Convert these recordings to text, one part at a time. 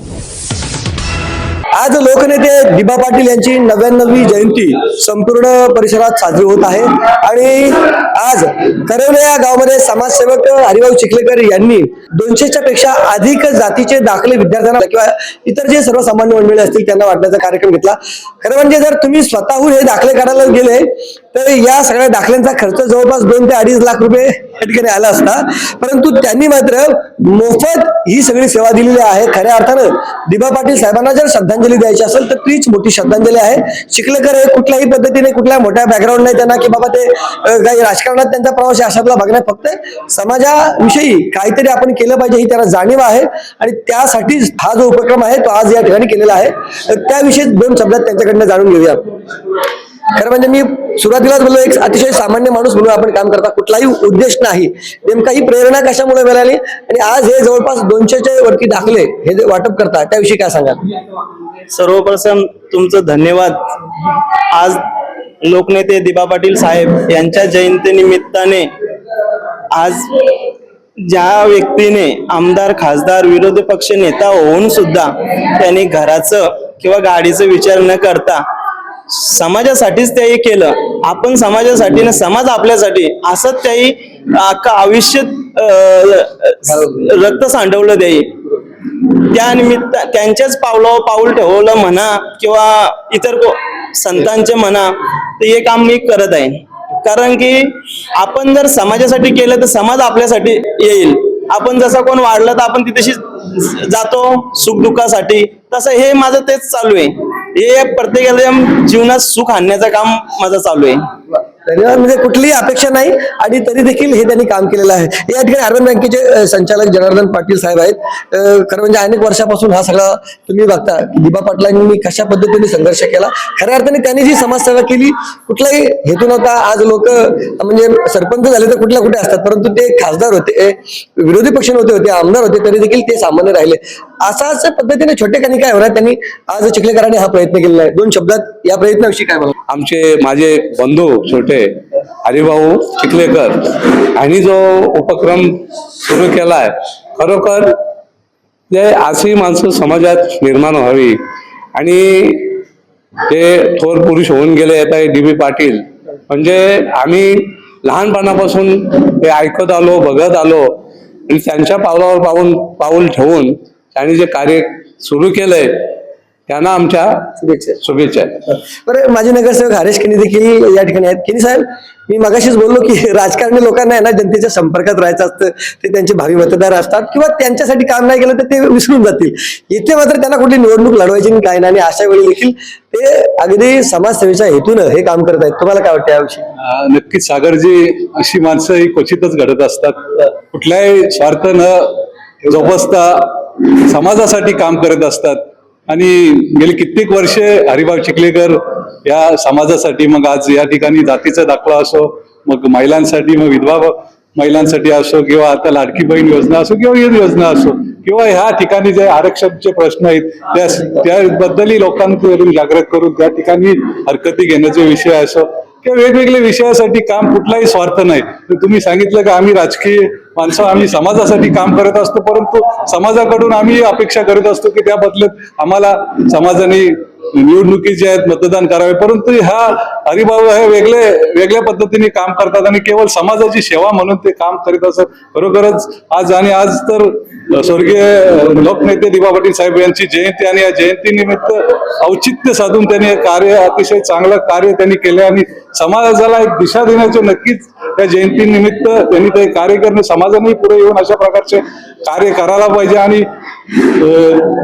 you आज लोकनेते दिबा पाटील यांची नव्याण्णवी जयंती संपूर्ण परिसरात साजरी होत आहे. आणि आज करवले या गावामध्ये समाजसेवक हरिभाऊ चिखलेकर यांनी दोनशेच्या पेक्षा अधिक जातीचे दाखले विद्यार्थ्यांना किंवा इतर जे सर्वसामान्य मंडळी असतील त्यांना वाटण्याचा कार्यक्रम घेतला. खरं म्हणजे जर तुम्ही स्वतःहून हे दाखले काढायला गेले तर या सगळ्या दाखल्यांचा खर्च जवळपास दोन ते अडीच लाख रुपये या ठिकाणी आला असता. परंतु त्यांनी मात्र मोफत ही सगळी सेवा दिलेली आहे. खऱ्या अर्थानं दिबा पाटील साहेबांना जर श्रद्धांजली द्यायची असेल तर तीच मोठी श्रद्धांजली आहे. चिखलेकर हे कुठल्याही पद्धतीने कुठल्या मोठ्या बॅकग्राऊंड नाही त्यांना की बाबा ते काही राजकारणात त्यांचा प्रवास अशातला बघण्यात फक्त समाजाविषयी काहीतरी आपण केलं पाहिजे ही त्यांना जाणीव आहे. आणि त्यासाठीच हा जो उपक्रम आहे तो आज या ठिकाणी केलेला आहे. तर त्याविषयी दोन शब्दात त्यांच्याकडनं जाणून घेऊया खरं म्हणजे मी सुरुवातीलाच बोललो एक अतिशय सामान्य माणूस म्हणून आपण काम करता कुठलाही उद्देश नाही. नेमका ही प्रेरणा कशामुळे मिळाली? आणि आज हे जवळपास दोनशेच्या वरती दाखले हे जे वाटप करता त्याविषयी काय सांगाल? सर्वप्रथम तुमचं धन्यवाद. आज लोकनेते दिबा पाटील साहेब यांच्या जयंती निमित्ताने आज ज्या व्यक्तीने आमदार खासदार विरोधी पक्ष नेता होऊन सुद्धा त्यांनी घराचं किंवा गाडीचं विचार न करता समाजासाठीच ते केलं. आपण समाजासाठी ना समाज आपल्यासाठी असंच त्याही अख्खं आयुष्य रक्त सांडवलं त्याही. त्या निमित्त त्यांच्याच पावलं पाऊल ठेवलं म्हणा किंवा इतर संतांचे म्हणा ते हे काम मी करत आहे. कारण की आपण जर समाजासाठी केलं तर समाज आपल्यासाठी येईल. आपण जसं कोण वाढलं तर आपण तिथेशी जातो सुख दुःखासाठी. तसं हे माझं तेच चालू आहे. हे प्रत्येकाला जीवनात सुख आणण्याचं काम माझं चालू आहे. धन्यवाद म्हणजे कुठलीही अपेक्षा नाही आणि तरी देखील हे त्यांनी काम केलेलं आहे. या ठिकाणी अर्बन बँकेचे संचालक जनार्दन पाटील साहेब आहेत. खरं म्हणजे अनेक वर्षापासून हा सगळा तुम्ही बघता दिबा पाटलांनी कशा पद्धतीने संघर्ष केला. खऱ्या अर्थाने त्यांनी जी समाजसेवा केली कुठलाही हेतू नव्हता. आज लोक म्हणजे सरपंच झाले तर कुठल्या कुठे असतात परंतु ते खासदार होते विरोधी पक्ष नव्हते होते आमदार होते तरी देखील ते सामान्य राहिले. असाच पद्धतीने छोटे कानी काय होणार? त्यांनी आज चिखलेकरांनी हा प्रयत्न केलेला आहे. दोन शब्दात या प्रयत्नाविषयी काय मला आमचे माझे बंधू छोटे हरिभाऊ चिखलेकर यांनी जो उपक्रम सुरू केला आहे खरोखर जे अशी माणसं समाजात निर्माण व्हावी आणि ते थोर पुरुष होऊन गेले आता डी बी पाटील म्हणजे आम्ही लहानपणापासून ते ऐकत आलो बघत आलो आणि त्यांच्या पावलावर पाऊल पाऊल ठेवून त्यांनी जे कार्य सुरू केलंय त्यांना आमच्या शुभेच्छा. शुभेच्छा. बरं माझे नगरसेवक हरेश किनी देखील या ठिकाणी आहेत. किनी साहेब मी मगाशीच बोललो की राजकारणी लोकांना आहे ना जनतेच्या संपर्कात राहायचं असतं ते त्यांचे भावी मतदार असतात किंवा त्यांच्यासाठी काम नाही केलं तर ते विसरून जातील. इथे मात्र त्यांना कुठली निवडणूक लढवायची नाही काय नाही आणि अशा वेळी देखील ते अगदी समाजसेवेच्या हेतून हे काम करत आहेत. तुम्हाला काय वाटतं याविषयी? नक्कीच सागरजी अशी माणसं ही क्वचितच घडत असतात. कुठल्याही स्वार्थ न जोपासता समाजासाठी काम करत असतात. आणि गेली कित्येक वर्षे हरिभाव चिखलेकर या समाजासाठी मग आज या ठिकाणी जातीचा दाखला असो मग महिलांसाठी मग विधवा महिलांसाठी असो किंवा आता लाडकी बहीण योजना असो किंवा ही योजना असो किंवा ह्या ठिकाणी जे आरक्षणचे प्रश्न आहेत त्या त्याबद्दलही लोकांकडून जागृत करून त्या ठिकाणी हरकती घेण्याचे विषय असो किंवा वेगवेगळ्या विषयासाठी काम कुठलाही स्वार्थ नाही. तर तुम्ही सांगितलं का आम्ही राजकीय माणसं आम्ही समाजासाठी काम करत असतो परंतु समाजाकडून आम्ही अपेक्षा करत असतो की त्या बदल्यात आम्हाला समाजाने निवडणुकी जे आहेत मतदान करावे. परंतु ह्या हरिभाऊ हे वेगळे वेगळ्या पद्धतीने काम करतात आणि केवळ समाजाची सेवा म्हणून ते काम करीत असत. खरोखरच आज आणि आज तर स्वर्गीय लोकनेते दिबा पाटील साहेब यांची जयंती आणि या जयंती निमित्त औचित्य साधून त्यांनी हे कार्य अतिशय चांगलं कार्य त्यांनी केले आणि समाजाला एक दिशा देण्याचे नक्कीच त्या जयंती निमित्त त्यांनी ते कार्य करणे समाजाने पुढे येऊन अशा प्रकारचे कार्य करायला पाहिजे आणि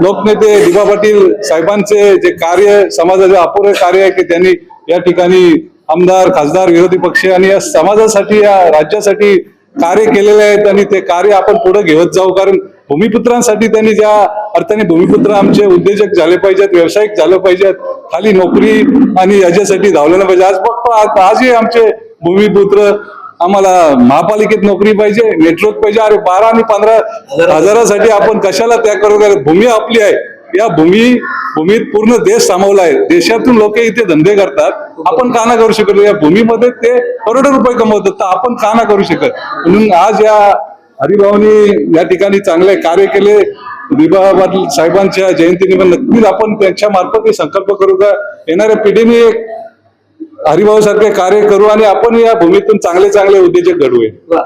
लोकनेते दिबा पाटील साहेबांचे जे कार्य समाजाचे अपुरे कार्य आहे की त्यांनी या ठिकाणी आमदार खासदार विरोधी पक्ष आणि या समाजासाठी या राज्यासाठी कार्य केलेले आहेत आणि ते कार्य आपण पुढे घेत जाऊ. कारण भूमिपुत्रांसाठी त्यांनी ज्या अर्थाने भूमिपुत्र आमचे उद्योजक झाले पाहिजेत व्यावसायिक झाले पाहिजेत खाली नोकरी आणि याच्यासाठी धावलेलं पाहिजे. आज फक्त आज- आजही आमचे भूमिपुत्र आम्हाला महापालिकेत नोकरी पाहिजे नेटवर्क पाहिजे. अरे बारा आणि पंधरा हजारासाठी आपण कशाला त्याग करू? कारण भूमी आपली आहे. या भूमी भूमीत पूर्ण देश सामावला आहे. देशातून लोक इथे धंदे करतात. आपण का ना करू शकत या भूमीमध्ये ते करोडो रुपये कमवतात. तर आपण का ना करू शकत? म्हणून आज या हरिभाऊनी या ठिकाणी चांगले कार्य केले. दिबा साहेबांच्या जयंतीनिमित्त नक्कीच आपण त्यांच्या मार्फत संकल्प करू का? येणाऱ्या पिढीने एक हरिभाऊ सारखे कार्य करू आणि आपण या भूमीतून चांगले चांगले उद्योजक घडवूया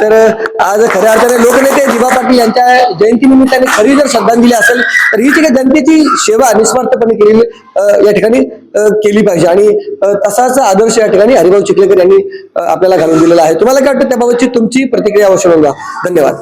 तर आज खऱ्या अर्थाने लोकनेते दिवा पाटील यांच्या जयंती निमित्ताने खरी जर श्रद्धांजली असेल तर ही जी काही जनतेची सेवा निस्वार्थपणे केलेली या ठिकाणी केली पाहिजे. आणि तसाच आदर्श या ठिकाणी हरिभाऊ चिखलेकर यांनी आपल्याला घालून दिलेला आहे. तुम्हाला काय वाटतं त्याबाबतची तुमची प्रतिक्रिया अवश्य धन्यवाद.